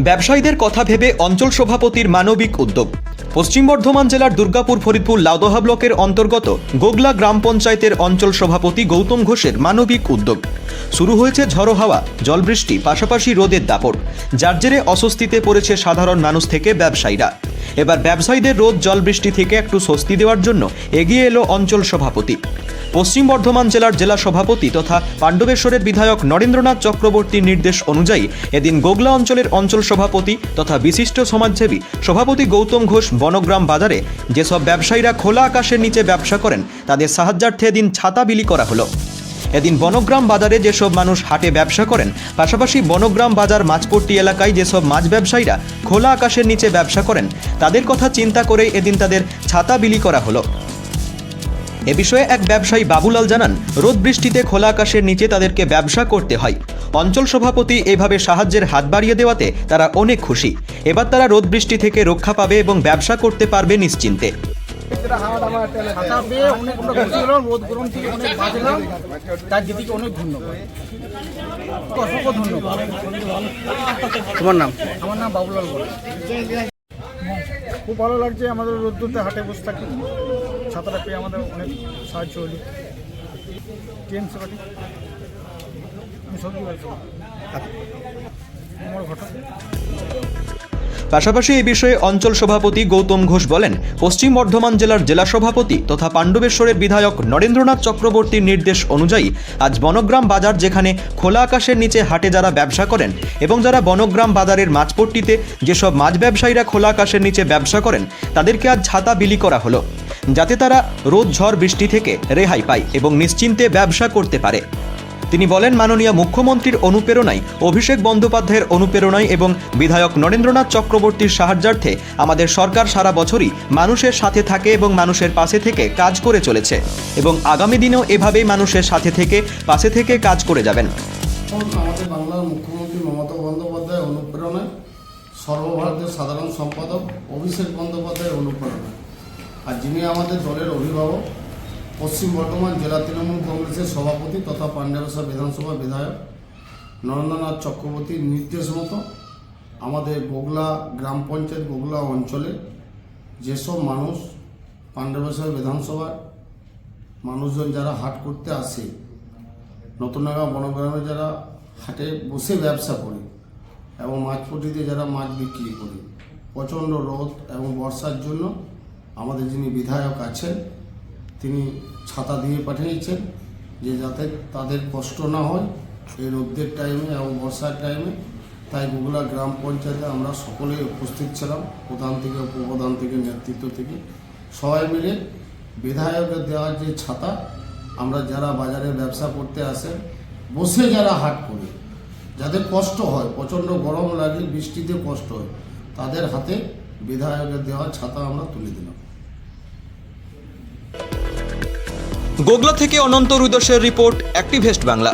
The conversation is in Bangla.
ব্যবসায়ীদের কথা ভেবে অঞ্চল সভাপতির মানবিক উদ্যোগ। পশ্চিম বর্ধমান জেলার দুর্গাপুর, ফরিদপুর, লাউদোহা ব্লকের অন্তর্গত গোগলা গ্রাম পঞ্চায়েতের অঞ্চল সভাপতি গৌতম ঘোষের মানবিক উদ্যোগ। শুরু হয়েছে ঝড়ো হাওয়া, জলবৃষ্টি, পাশাপাশি রোদের দাপট, যার জেরে অস্বস্তিতে পড়েছে সাধারণ মানুষ থেকে ব্যবসায়ীরা। এবার ব্যবসায়ীদের রোদ জল বৃষ্টি থেকে একটু স্বস্তি দেওয়ার জন্য এগিয়ে এলো অঞ্চল সভাপতি। পশ্চিম বর্ধমান জেলার জেলা সভাপতি তথা পাণ্ডবেশ্বরের বিধায়ক নরেন্দ্রনাথ চক্রবর্তীর নির্দেশ অনুযায়ী এদিন গোগলা অঞ্চলের অঞ্চল সভাপতি তথা বিশিষ্ট সমাজসেবী সভাপতি গৌতম ঘোষ বনগ্রাম বাজারে যেসব ব্যবসায়ীরা খোলা আকাশের নিচে ব্যবসা করেন, তাদের সাহায্যার্থে এদিন ছাতা বিলি করা হলো। এদিন বনগ্রাম বাজারে যেসব মানুষ হাটে ব্যবসা করেন, পাশাপাশি বনগ্রাম বাজার মাছপট্টি এলাকায় যেসব মাছ ব্যবসায়ীরা খোলা আকাশের নিচে ব্যবসা করেন, তাদের কথা চিন্তা করে এদিন তাদের ছাতা বিলি করা হলো। এ বিষয়ে এক ব্যবসায়ী বাবুলাল জানান, রোদ বৃষ্টিতে খোলা আকাশের নিচে তাদেরকে ব্যবসা করতে হয়। অঞ্চল সভাপতি এভাবে সাহায্যের হাত বাড়িয়ে দেওয়াতে তারা অনেক খুশি। এবার তারা রোদ বৃষ্টি থেকে রক্ষা পাবে এবং ব্যবসা করতে পারবে নিশ্চিন্তে। ছাতা পেয়ে অনেক আমরা খুশি হলাম রোদ গরম থেকে অনেক বাঁচলাম তার দিদিকে অনেক ধন্যবাদ। অসংখ্য ধন্যবাদ। তোমার নাম? আমার নাম বাবুলাল বলে খুব ভালো লাগছে আমাদের রোদ্দুরতে হাটে বসে থাকি। ছাতাটা পেয়ে আমাদের অনেক সাহায্য হলো। ট্রেন সেবাটি আমি সবজি ব্যবসা আমার ঘটনা। পাশাপাশি এই বিষয়ে অঞ্চল সভাপতি গৌতম ঘোষ বলেন, পশ্চিম বর্ধমান জেলার জেলা সভাপতি তথা পাণ্ডবেশ্বরের বিধায়ক নরেন্দ্রনাথ চক্রবর্তীর নির্দেশ অনুযায়ী আজ বনগ্রাম বাজার যেখানে খোলা আকাশের নিচে হাটে যারা ব্যবসা করেন এবং যারা বনগ্রাম বাজারের মাছপট্টিতে যেসব মাছ ব্যবসায়ীরা খোলা আকাশের নিচে ব্যবসা করেন, তাদেরকে আজ ছাতা বিলি করা হলো, যাতে তারা রোদ ঝড় বৃষ্টি থেকে রেহাই পায় এবং নিশ্চিন্তে ব্যবসা করতে পারে। তিনি বলেন, মাননীয় মুখ্যমন্ত্রীর অনুপ্রেরণায় অভিষেক বন্দ্যোপাধ্যায়ের অনুপ্রেরণায় এবং বিধায়ক নরেন্দ্রনাথ চক্রবর্তীর সাহায্যার্থে আমাদের সরকার সারা বছরই মানুষের সাথে থাকে এবং মানুষের পাশে থেকে কাজ করে চলেছে এবং আগামী দিনেও এভাবেই মানুষের সাথে থেকে, পাশে থেকে কাজ করে যাবেন। আমাদের বাংলার মুখ্যমন্ত্রী মমতা বন্দ্যোপাধ্যায় অনুপ্রেরণায় সর্বভারতীয় সাধারণ সম্পাদক অভিষেক বন্দ্যোপাধ্যায়ের অনুপ্রেরণায়। আর যিনি আমাদের দলের অভিভাবক পশ্চিম বর্ধমান জেলা তৃণমূল কংগ্রেসের সভাপতি তথা পাণ্ডবেশ্বর বিধানসভা বিধায়ক নরেন্দ্রনাথ চক্রবর্তীর নির্দেশ মতো আমাদের বগলা গ্রাম পঞ্চায়েত বগলা অঞ্চলে যেসব মানুষ পাণ্ডবেশ্বর বিধানসভার মানুষজন যারা হাট করতে আসে, নতুনডাঙ্গা বনগ্রামে যারা হাটে বসে ব্যবসা করে এবং মাছপটিতে যারা মাছ বিক্রি করে, প্রচণ্ড রোদ এবং বর্ষার জন্য আমাদের যিনি বিধায়ক আছেন তিনি ছাতা দিয়ে পাঠিয়েছেন যে যাতে তাদের কষ্ট না হয় এই রোদের টাইমে এবং বর্ষার টাইমে তাই গুগলা গ্রাম পঞ্চায়েতে আমরা সকলেই উপস্থিত ছিলাম, প্রধান থেকে, উপপ্রধান থেকে, নেতৃত্ব থেকে। সবাই মিলে বিধায়কের দেওয়ার যে ছাতা, আমরা যারা বাজারে ব্যবসা করতে আসেন, বসে যারা হাট করে, যাদের কষ্ট হয়, প্রচণ্ড গরম লাগে, বৃষ্টিতে কষ্ট হয়, তাদের হাতে বিধায়কের দেওয়া ছাতা আমরা তুলে দিলাম। গোগলা থেকে অনন্ত রুদসের রিপোর্ট অ্যাক্টিভেস্ট বাংলা।